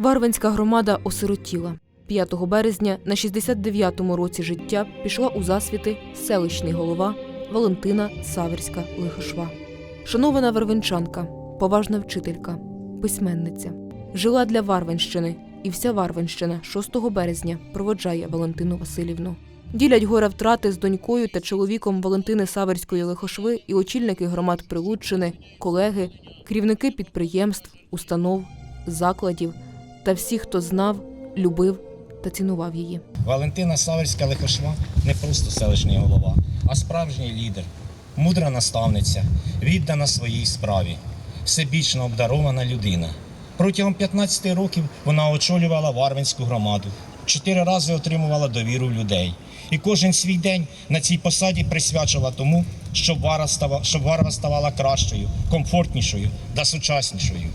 Варвинська громада осиротіла. 5 березня на 69-му році життя пішла у засвіти селищний голова Валентина Саверська Лихошва. Шанована Варвинчанка, поважна вчителька, письменниця. Жила для Варвинщини, і вся Варвинщина 6 березня проводжає Валентину Васильівну. Ділять горе втрати з донькою та чоловіком Валентини Саверської Лихошви і очільники громад Прилуччини, колеги, керівники підприємств, установ, закладів та всі, хто знав, любив та цінував її. Валентина Саверська Лихошва не просто селищний голова, а справжній лідер, мудра наставниця, віддана своїй справі, всебічно обдарована людина. Протягом 15 років вона очолювала Варвинську громаду, чотири рази отримувала довіру людей. І кожен свій день на цій посаді присвячувала тому, щоб Варва ставала кращою, комфортнішою та сучаснішою.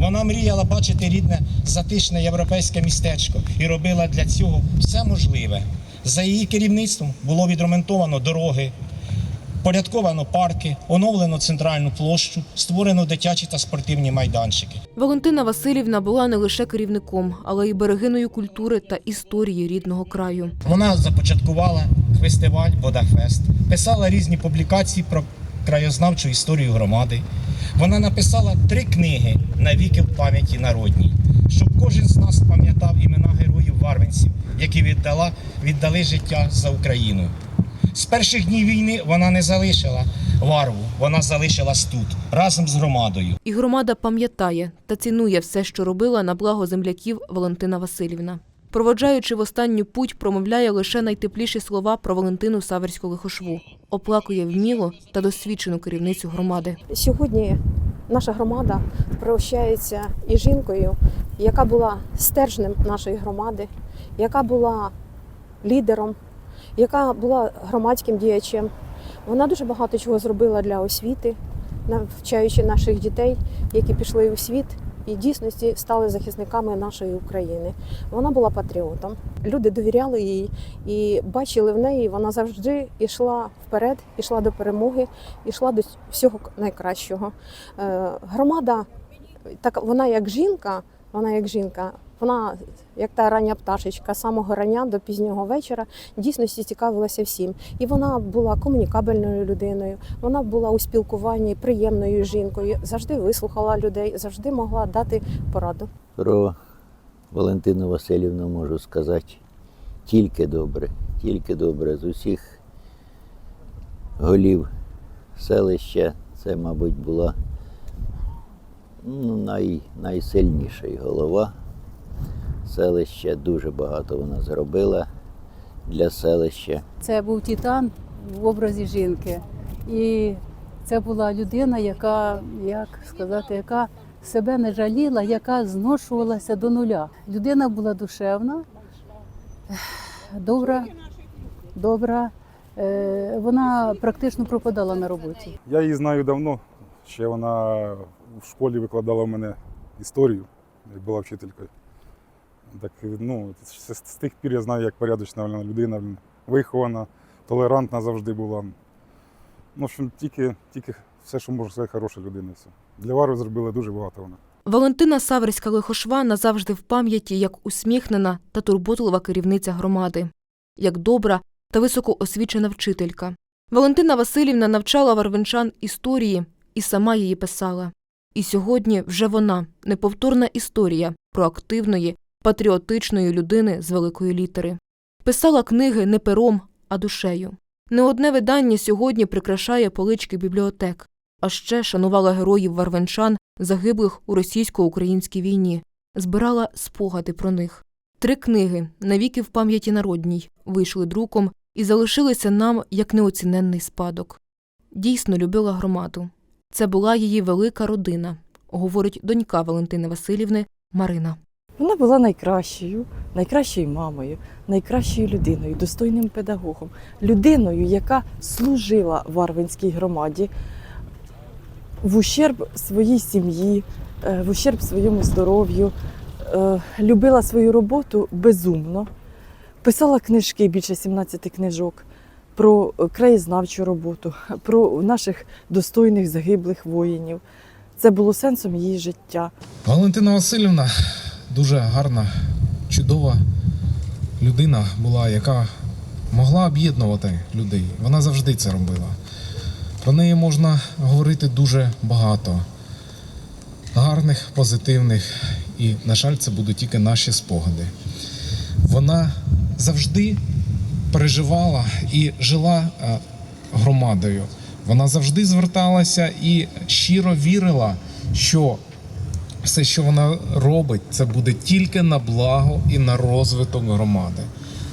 Вона мріяла бачити рідне затишне європейське містечко і робила для цього все можливе. За її керівництвом було відремонтовано дороги, порядковано парки, оновлено центральну площу, створено дитячі та спортивні майданчики. Валентина Васильівна була не лише керівником, але й берегиною культури та історії рідного краю. Вона започаткувала фестиваль Водахфест, писала різні публікації про краєзнавчу історію громади. Вона написала три книги навіки в пам'яті народній, щоб кожен з нас пам'ятав імена героїв варвинців, які віддала, віддали життя за Україну. З перших днів війни вона не залишила варву, вона залишилась тут разом з громадою. І громада пам'ятає та цінує все, що робила на благо земляків Валентина Васильівна. Проводжаючи в останню путь, промовляє лише найтепліші слова про Валентину Саверську Лихошву, оплакує вміло та досвідчену керівницю громади. Сьогодні наша громада прощається із жінкою, яка була стержнем нашої громади, яка була лідером, яка була громадським діячем. Вона дуже багато чого зробила для освіти, навчаючи наших дітей, які пішли у світ і дійсності стали захисниками нашої України. Вона була патріотом. Люди довіряли їй і бачили в неї. Вона завжди йшла вперед, йшла до перемоги, йшла до всього найкращого. Е, Громада, так вона як жінка, вона як жінка. Вона, як та рання пташечка, з самого рання до пізнього вечора дійсності цікавилася всім. І вона була комунікабельною людиною, вона була у спілкуванні приємною жінкою, завжди вислухала людей, завжди могла дати пораду. Про Валентину Васильівну можу сказати тільки добре, тільки добре з усіх голів селища. Це, мабуть, була ну, най, найсильніша голова селища. Дуже багато вона зробила для селища. Це був титан в образі жінки. І це була людина, яка, як сказати, яка себе не жаліла, яка зношувалася до нуля. Людина була душевна, добра, добра. Е, Вона практично пропадала на роботі. Я її знаю давно. Ще вона в школі викладала в мене історію, як була вчителькою. Так, ну, з, тих пір я знаю, як порядочна людина, вихована, толерантна завжди була. Ну, в общем, тільки, тільки все, що може сказати, хороша людина. Все. Для Вари зробили дуже багато вона. Валентина Саверська Лихошва назавжди в пам'яті як усміхнена та турботлива керівниця громади, як добра та високоосвічена вчителька. Валентина Васильівна навчала варвинчан історії і сама її писала. І сьогодні вже вона неповторна історія проактивної, патріотичної людини з великої літери. Писала книги не пером, а душею. Не одне видання сьогодні прикрашає полички бібліотек, а ще шанувала героїв варвенчан, загиблих у російсько-українській війні, збирала спогади про них. Три книги навіки в пам'яті народній вийшли друком і залишилися нам як неоціненний спадок. Дійсно любила громаду. Це була її велика родина, говорить донька Валентини Васильівни Марина. Вона була найкращою, найкращою мамою, найкращою людиною, достойним педагогом, людиною, яка служила Варвинській громаді в ущерб своїй сім'ї, е, в ущерб своєму здоров'ю, е, любила свою роботу безумно, писала книжки, більше 17 книжок про краєзнавчу роботу, про наших достойних загиблих воїнів. Це було сенсом її життя. Валентина Васильівна дуже гарна, чудова людина була, яка могла об'єднувати людей. Вона завжди це робила. Про неї можна говорити дуже багато гарних, позитивних, і, на жаль, це будуть тільки наші спогади. Вона завжди переживала і жила е, громадою. Вона завжди зверталася і щиро вірила, що все, що вона робить, це буде тільки на благо і на розвиток громади.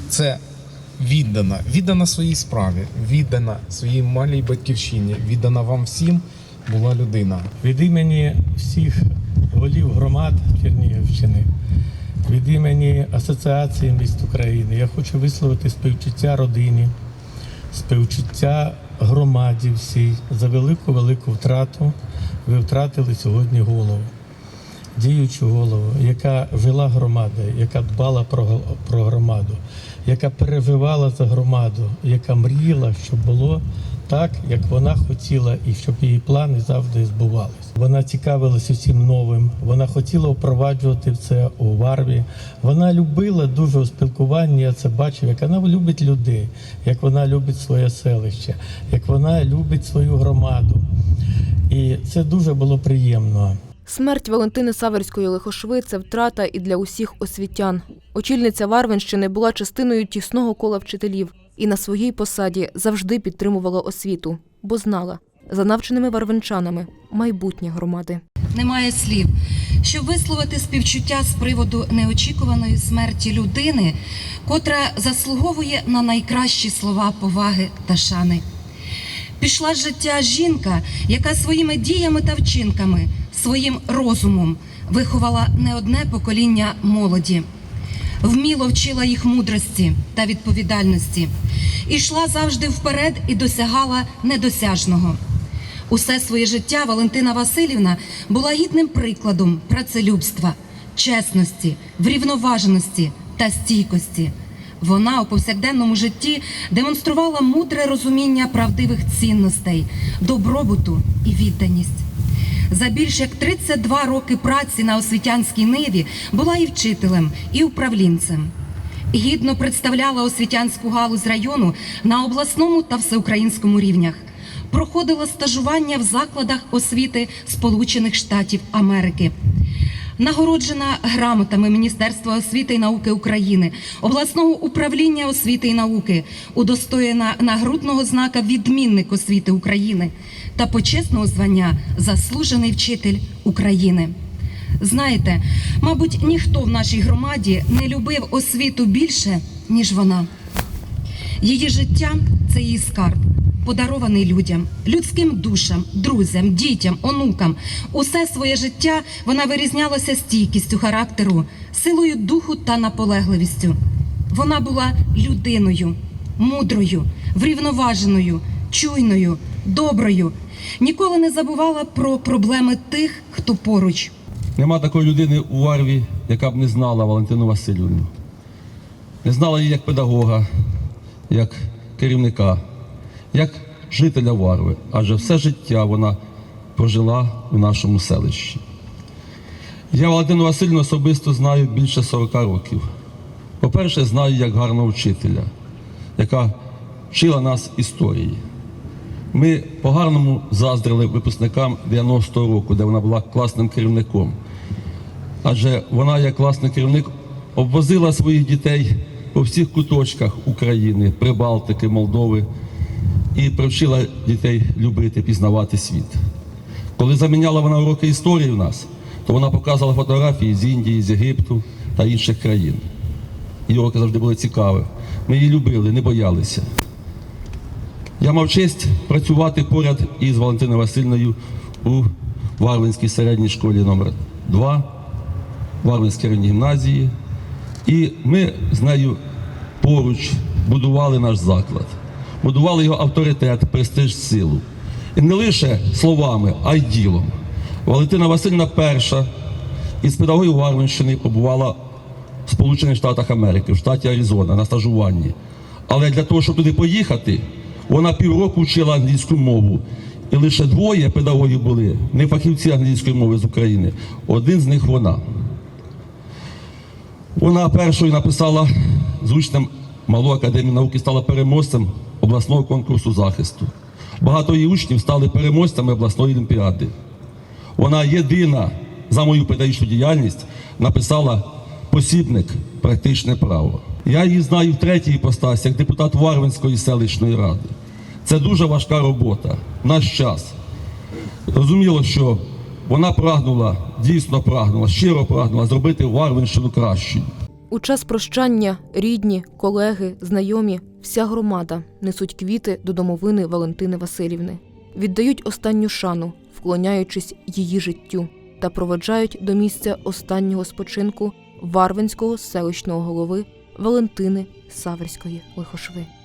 Це віддана, віддана своїй справі, віддана своїй малій батьківщині, віддана вам всім була людина. Від імені всіх голів громад Чернігівщини, від імені Асоціації міст України я хочу висловити співчуття родині, співчуття громаді всій за велику велику втрату. Ви втратили сьогодні голову, діючу голову, яка вела громаду, яка дбала про, про громаду, яка переживала за громаду, яка мріяла, щоб було так, як вона хотіла, і щоб її плани завжди збувались. Вона цікавилась усім новим. Вона хотіла впроваджувати це у Варві. Вона любила дуже у спілкуванні. Я це бачив, як вона любить людей, як вона любить своє селище, як вона любить свою громаду. І це дуже було приємно. Смерть Валентини Саверської лихошви це втрата і для усіх освітян. Очільниця Варвинщини була частиною тісного кола вчителів і на своїй посаді завжди підтримувала освіту, бо знала за навченими варвинчанами майбутнє громади. немає слів, щоб висловити співчуття з приводу неочікуваної смерті людини, котра заслуговує на найкращі слова поваги та шани. Пішла життя жінка, яка своїми діями та вчинками, своїм розумом виховала не одне покоління молоді, вміло вчила їх мудрості та відповідальності, ішла завжди вперед і досягала недосяжного. Усе своє життя Валентина Васильівна була гідним прикладом працелюбства, чесності, врівноваженості та стійкості. Вона у повсякденному житті демонструвала мудре розуміння правдивих цінностей, добробуту і відданість. За більш як 32 роки праці на освітянській ниві була і вчителем, і управлінцем. Гідно представляла освітянську галузь району на обласному та всеукраїнському рівнях. Проходила стажування в закладах освіти Сполучених Штатів Америки. Нагороджена грамотами Міністерства освіти і науки України, обласного управління освіти і науки, удостоєна нагрудного знака Відмінник освіти України та почесного звання Заслужений вчитель України. Знаєте, мабуть, ніхто в нашій громаді не любив освіту більше, ніж вона. Її життя це її скарб, подарований людям, людським душам, друзям, дітям, онукам. Усе своє життя вона вирізнялася стійкістю характеру, силою духу та наполегливістю. Вона була людиною, мудрою, врівноваженою, чуйною, доброю. Ніколи не забувала про проблеми тих, хто поруч. Нема такої людини у Варві, яка б не знала Валентину Васильівну. Не знала її як педагога, як керівника, як жителя Варви, адже все життя вона прожила у нашому селищі. Я Валентину Васильівну особисто знаю більше 40 років. По-перше, знаю як гарного вчителя, яка вчила нас історії. Ми по-гарному заздрили випускникам 90-го року, де вона була класним керівником. Адже вона, як класний керівник, обвозила своїх дітей по всіх куточках України, Прибалтики, Молдови і привчила дітей любити, пізнавати світ. Коли заміняла вона уроки історії в нас, то вона показувала фотографії з Індії, з Єгипту та інших країн. Її уроки завжди були цікаві. Ми її любили, не боялися. Я мав честь працювати поряд із Валентиною Васильною у Варвинській середній школі номер 2 Варвинській районній гімназії. І ми з нею поруч будували наш заклад, будували його авторитет, престиж, силу. І не лише словами, а й ділом. Валентина Васильівна перша із педагогів Варвинщини побувала в Сполучених Штатах Америки, в штаті Аризона на стажуванні. Але для того, щоб туди поїхати, вона півроку вчила англійську мову. І лише двоє педагогів були, не фахівці англійської мови з України. Один з них вона. Вона першою написала з учнем Малої академії науки, стала переможцем обласного конкурсу захисту. Багато її учнів стали переможцями обласної олімпіади. Вона єдина за мою педагогічну діяльність написала посібник практичне право. Я її знаю в третій іпостасі, як депутат Варвинської селищної ради. Це дуже важка робота наш час. Зрозуміло, що вона прагнула, дійсно прагнула, щиро прагнула зробити Варвинщину кращою. У час прощання рідні, колеги, знайомі, вся громада несуть квіти до домовини Валентини Васильівни, віддають останню шану, вклоняючись її життю, та проведжають до місця останнього спочинку Варвинського селищного голови Валентини Саверської Лихошви.